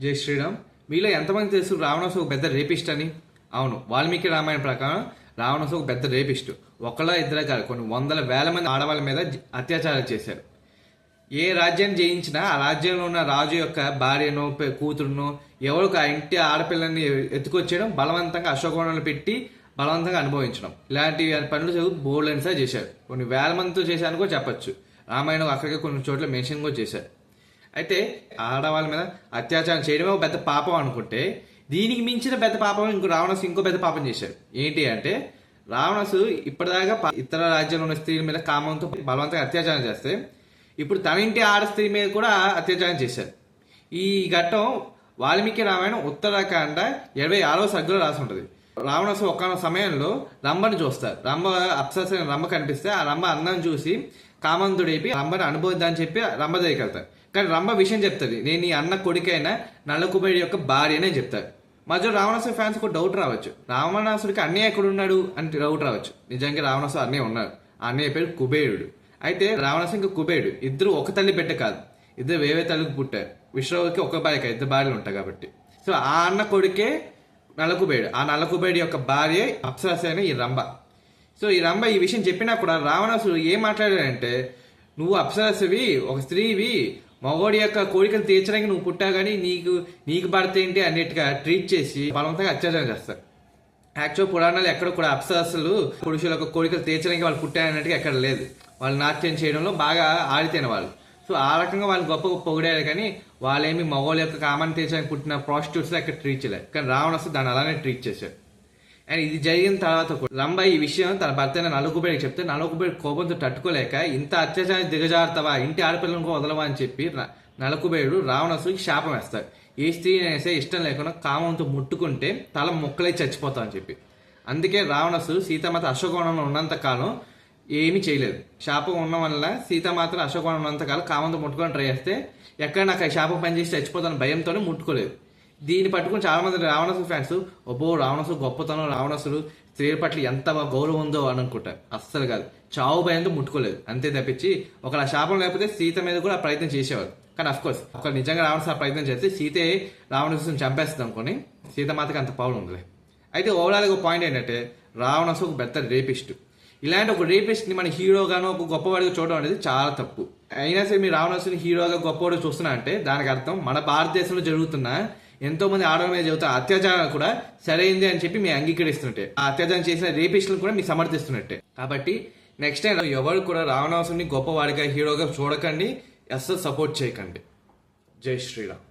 జై శ్రీరామ్. మీలో ఎంతమంది తెలుసు రావణాసు ఒక పెద్ద రేపిస్ట్ అని? అవును వాల్మీకి రామాయణ ప్రకారం రావణాసు ఒక పెద్ద రేపిస్ట్. ఒకళ్ళ ఇద్దరే కాదు కొన్ని వందల వేల మంది ఆడవాళ్ళ మీద అత్యాచారం అత్యాచారాలు చేశారు. ఏ రాజ్యాన్ని జయించినా ఆ రాజ్యంలో ఉన్న రాజు యొక్క భార్యను కూతురును ఎవరికి ఆ ఇంటి ఆడపిల్లని ఎత్తుకొచ్చేయడం బలవంతంగా అశోకవనంలో పెట్టి బలవంతంగా అనుభవించడం. ఇలాంటి పనులు చదువు బోర్డులెన్సా చేశారు. కొన్ని వేల మందితో చేశారని కూడా చెప్పొచ్చు. రామాయణం అక్కడికి కొన్ని చోట్ల మెన్షన్ కూడా చేశారు. అయితే ఆడవాళ్ళ మీద అత్యాచారం చేయడమే ఒక పెద్ద పాపం అనుకుంటే దీనికి మించిన పెద్ద పాపం ఇంకో రావణాసు ఇంకో పెద్ద పాపం చేశాడు. ఏంటి అంటే రావణాసు ఇప్పటిదాకా ఇతర రాజ్యంలో ఉన్న స్త్రీల మీద కామంతో బలవంతంగా అత్యాచారం చేస్తే ఇప్పుడు తన ఇంటి ఆడ స్త్రీ మీద కూడా అత్యాచారం చేశారు ఈ ఘట్టం వాల్మీకి రామాయణం ఉత్తరాఖండ ఇరవై ఆరవ సగ్గులో రాసి ఉంటుంది. రావణాసు ఒక సమయంలో రంభను చూస్తారు. రంభ అప్సరసైన రంభ కనిపిస్తే ఆ రంభ అందం చూసి కామంతుడైపి రంభను అని చెప్పి రంభ దగ్గరికి వెళ్తారు కానీ రంభ విషయం చెప్తుంది. నేను ఈ అన్న కొడుకైనా నల్లకుబేడి యొక్క భార్య అని చెప్తారు మధ్యలో రావణాసు ఫ్యాన్స్ ఒక డౌట్ రావచ్చు. రావణాసుడికి అన్నయ్య ఎక్కడ ఉన్నాడు అని డౌట్ రావచ్చు. నిజంగా రావణాసుడు అన్నయ్య ఉన్నాడు. ఆ అన్నయ్య పేరు కుబేరుడు. అయితే రావణాసు ఇంకా కుబేరుడు. ఇద్దరు ఒక తల్లి బిడ్డ కాదు. ఇద్దరు వేవే తల్లికి పుట్టారు. విశ్వకి ఒక భార్య ఇద్దరు భార్యలు ఉంటాయి కాబట్టి. సో ఆ అన్న కొడుకే నల్లకుబేడు ఆ నల్లకుబేడు యొక్క భార్య అప్సరస ఈ రంభ. సో ఈ రంభ ఈ విషయం చెప్పినా కూడా రావణాసుడు ఏం మాట్లాడాడంటే నువ్వు అప్సరసవి ఒక స్త్రీవి మగోడి యొక్క కోరికలు తీర్చడానికి నువ్వు పుట్టావు కానీ నీకు నీకు భర్త ఏంటి? అన్నిటిగా ట్రీట్ చేసి బలవంతంగా అత్యాచారం చేస్తారు. యాక్చువల్ పురాణాలు ఎక్కడ కూడా అప్సరసలు పురుషుల యొక్క కోరికలు తీర్చడానికి వాళ్ళు పుట్టారన్నట్టుగా ఎక్కడ లేదు. వాళ్ళు నాట్యం చేయడంలో బాగా ఆడితేన వాళ్ళు. సో ఆ రకంగా వాళ్ళు గొప్ప గొప్ప పొగిడారు కానీ వాళ్ళేమి మగవాళ్ళ యొక్క కామాన్ని తీర్చడానికి పుట్టిన ప్రాస్టిట్యూట్స్ అక్కడ ట్రీట్ చేయలేదు. కానీ రావణస్ దాన్ని అలానే ట్రీట్ చేశారు అండ్ ఇది జరిగిన తర్వాత కూడా లంబ ఈ విషయం తన భర్త అయిన నలుగుబేడికి చెప్తే నలుగుబేడి కోపంతో తట్టుకోలేక ఇంత అత్యాచారం దిగజారుతావా? ఇంటి ఆడపిల్లలకు వదలవా? అని చెప్పి నలుకుబేడు నలుగుబేడు శాపం వేస్తాడు. ఏ స్త్రీ అయినా ఇష్టం లేకుండా కామంతో ముట్టుకుంటే తల ముక్కలై చచ్చిపోతా అని చెప్పి. అందుకే రావణసు సీతామాత అశోకవనంలో ఉన్నంత కాలం ఏమీ చేయలేదు. శాపం ఉన్న వల్ల సీతామాత అశోకవనం ఉన్నంత కాలం కామంతో ముట్టుకొని ట్రై చేస్తే ఎక్కడ నాకు ఆ శాపం పనిచేసి చచ్చిపోతాను భయంతోనే ముట్టుకోలేదు. దీన్ని పట్టుకుని చాలా మంది రావణసు ఫ్యాన్స్ ఒబ్బో రావణసు గొప్పతనం రావణసుడు స్త్రీల పట్ల ఎంత గౌరవం ఉందో అని అనుకుంటారు అస్సలు కాదు. చావు భయంతో ముట్టుకోలేదు. అంతే తప్పించి ఒకళ్ళ శాపం లేకపోతే సీత మీద కూడా ఆ ప్రయత్నం చేసేవారు. కానీ అఫ్ కోర్స్ ఒక నిజంగా రావణసు ప్రయత్నం చేస్తే సీతే రావణాసుని చంపేస్తుంది సీత సీతమాతకి అంత పవర్ ఉందిలే. అయితే ఓవరాల్ ఒక పాయింట్ ఏంటంటే రావణసు ఒక పెద్ద రేపిస్ట్ ఇలాంటి ఒక రేపిస్ట్ని మన హీరోగానో ఒక గొప్పవాడిగా చూడడం అనేది చాలా తప్పు. అయినా సరే మీరు రావణసుని హీరోగా గొప్పవాడు చూస్తున్నా అంటే దానికి అర్థం మన భారతదేశంలో జరుగుతున్న ఎంతో మంది ఆడవాళ్ళ మీద జరుగుతున్న అత్యాచారాలు కూడా సరైంది అని చెప్పి మీ అంగీకరిస్తున్నట్టే. ఆ అత్యాచారం చేసిన రేపిస్టులను కూడా మీరు సమర్థిస్తున్నట్టే. కాబట్టి నెక్స్ట్ టైం ఎవరు కూడా రావణాసుని గొప్పవాడిగా హీరోగా చూడకండి అస్సలు సపోర్ట్ చేయకండి. జై శ్రీరామ్.